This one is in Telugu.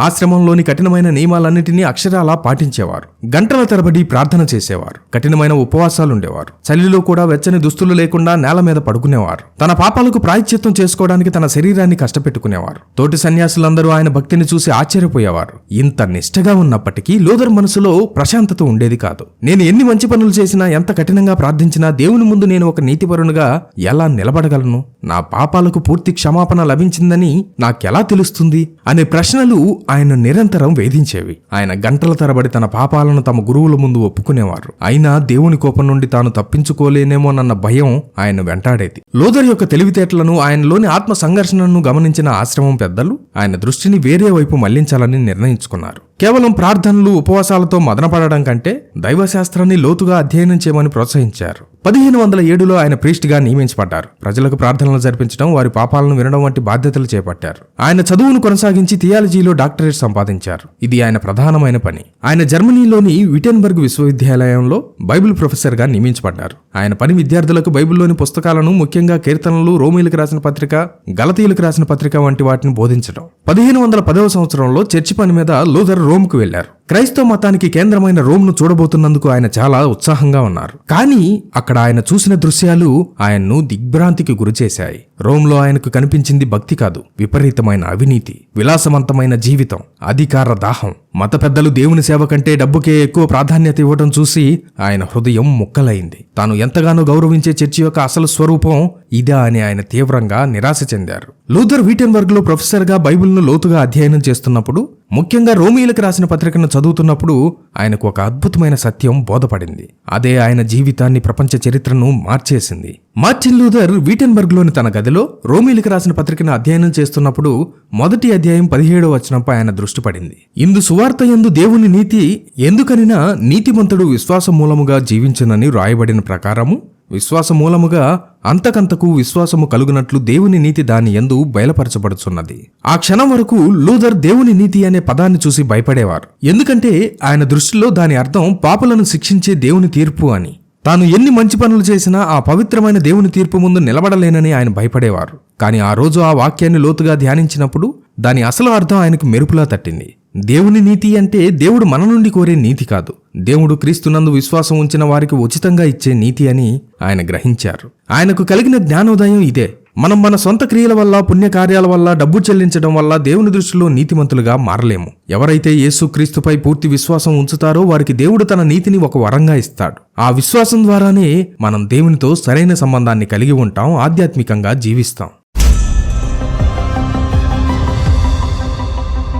ఆశ్రమంలోని కఠినమైన నియమాలన్నింటినీ అక్షరాలా పాటించేవారు. గంటల తరబడి ప్రార్థన చేసేవారు. కఠినమైన ఉపవాసాలుండేవారు. చలిలో కూడా వెచ్చని దుస్తులు లేకుండా నేల మీద పడుకునేవారు. తన పాపాలకు ప్రాయశ్చిత్తం చేసుకోవడానికి తన శరీరాన్ని కష్టపెట్టుకునేవారు. తోటి సన్యాసులందరూ ఆయన భక్తిని చూసి ఆశ్చర్యపోయేవారు. ఇంత నిష్టగా ఉన్నప్పటికీ లోదర్ మనసులో ప్రశాంతత ఉండేది కాదు. నేను ఎన్ని మంచి పనులు చేసినా ఎంత కఠినంగా ప్రార్థించినా దేవుని ముందు నేను ఒక నీతిపరునిగా ఎలా నిలబడగలను? నా పాపాలకు పూర్తి క్షమాపణ లభించిందని నాకెలా తెలుస్తుంది? అనే ప్రశ్నలు ఆయన నిరంతరం వేధించేవి. ఆయన గంటల తరబడి తన పాపాలను తమ గురువుల ముందు ఒప్పుకునేవారు. అయినా దేవుని కోపం నుండి తాను తప్పించుకోలేనేమోనన్న భయం ఆయన వెంటాడేది. లోదర్ యొక్క తెలివితేటలను ఆయనలోని ఆత్మ సంఘర్షణను గమనించిన ఆశ్రమం పెద్దలు ఆయన దృష్టిని వేరే వైపు మళ్ళించాలని నిర్ణయించుకున్నారు. కేవలం ప్రార్థనలు ఉపవాసాలతో మదనపడడం కంటే దైవశాస్త్రాన్ని లోతుగా అధ్యయనం చేయమని ప్రోత్సహించారు. పదిహేను వందల ఏడులో ఆయన ప్రీస్ట్గా నియమించబడ్డారు. ప్రజలకు ప్రార్థనలు జరిపించడం వారి పాపాలను వినడం వంటి బాధ్యతలు చేపట్టారు. ఆయన చదువును కొనసాగించి థియాలజీలో డాక్టరేట్ సంపాదించారు. ఇది ఆయన ప్రధానమైన పని. ఆయన జర్మనీలోని విటెన్బర్గ్ విశ్వవిద్యాలయంలో బైబిల్ ప్రొఫెసర్గా నియమించబడ్డారు. ఆయన పని విద్యార్థులకు బైబిల్లోని పుస్తకాలను ముఖ్యంగా కీర్తనలు రోమిలకు రాసిన పత్రిక గలతీయులకు రాసిన పత్రిక వంటి వాటిని బోధించడం. పదిహేను వందల పదవ సంవత్సరంలో చర్చి పని మీద లూథర్ రోమ్కు వెళ్ళారు క్రైస్తవ మతానికి కేంద్రమైన రోమ్ను చూడబోతున్నందుకు ఆయన చాలా ఉత్సాహంగా ఉన్నారు. కానీ అక్కడ ఆయన చూసిన దృశ్యాలు ఆయన్ను దిగ్భ్రాంతికి గురిచేశాయి. రోమ్లో ఆయనకు కనిపించింది భక్తి కాదు విపరీతమైన అవినీతి విలాసవంతమైన జీవితం అధికార దాహం. మత పెద్దలు దేవుని సేవ కంటే డబ్బుకే ఎక్కువ ప్రాధాన్యత ఇవ్వడం చూసి ఆయన హృదయం ముక్కలైంది. తాను ఎంతగానో గౌరవించే చర్చి యొక్క అసలు స్వరూపం ఇదా అని ఆయన తీవ్రంగా నిరాశ చెందారు. లూథర్ వీటెన్బర్గ్లో ప్రొఫెసర్గా బైబిల్ను లోతుగా అధ్యయనం చేస్తున్నప్పుడు ముఖ్యంగా రోమిలకు రాసిన పత్రికను చదువుతున్నప్పుడు ఆయనకు ఒక అద్భుతమైన సత్యం బోధపడింది. అదే ఆయన జీవితాన్ని ప్రపంచ చరిత్రను మార్చేసింది. మార్టిన్ లూథర్ వీటెన్బర్గ్లోని తన గదిలో రోమిలకు రాసిన పత్రికను అధ్యయనం చేస్తున్నప్పుడు మొదటి అధ్యాయం పదిహేడో వచనంపై ఆయన దృష్టి పడింది. ఇందు సువార్త ఎందు దేవుని నీతి ఎందుకనినా నీతిమంతుడు విశ్వాస మూలముగా జీవించునని రాయబడిన ప్రకారము విశ్వాస మూలముగా అంతకంతకు విశ్వాసము కలుగునట్లు దేవుని నీతి దాని ఎందు బయలుపరచబడుచున్నది. ఆ క్షణం వరకు లూథర్ దేవుని నీతి అనే పదాన్ని చూసి భయపడేవారు. ఎందుకంటే ఆయన దృష్టిలో దాని అర్థం పాపులను శిక్షించే దేవుని తీర్పు అని. తాను ఎన్ని మంచి పనులు చేసినా ఆ పవిత్రమైన దేవుని తీర్పు ముందు నిలబడలేనని ఆయన భయపడేవారు. కానీ ఆ రోజు ఆ వాక్యాన్ని లోతుగా ధ్యానించినప్పుడు దాని అసలు అర్థం ఆయనకు మెరుపులా తట్టింది. దేవుని నీతి అంటే దేవుడు మన నుండి కోరే నీతి కాదు. దేవుడు క్రీస్తునందు విశ్వాసం ఉంచిన వారికి ఉచితంగా ఇచ్చే నీతి అని ఆయన గ్రహించారు. ఆయనకు కలిగిన జ్ఞానోదయం ఇదే. మనం మన సొంత క్రియల వల్ల పుణ్యకార్యాల వల్ల డబ్బు చెల్లించడం వల్ల దేవుని దృష్టిలో నీతిమంతులుగా మారలేము. ఎవరైతే యేసు క్రీస్తుపై పూర్తి విశ్వాసం ఉంచుతారో వారికి దేవుడు తన నీతిని ఒక వరంగా ఇస్తాడు. ఆ విశ్వాసం ద్వారానే మనం దేవునితో సరైన సంబంధాన్ని కలిగి ఉంటాం ఆధ్యాత్మికంగా జీవిస్తాం.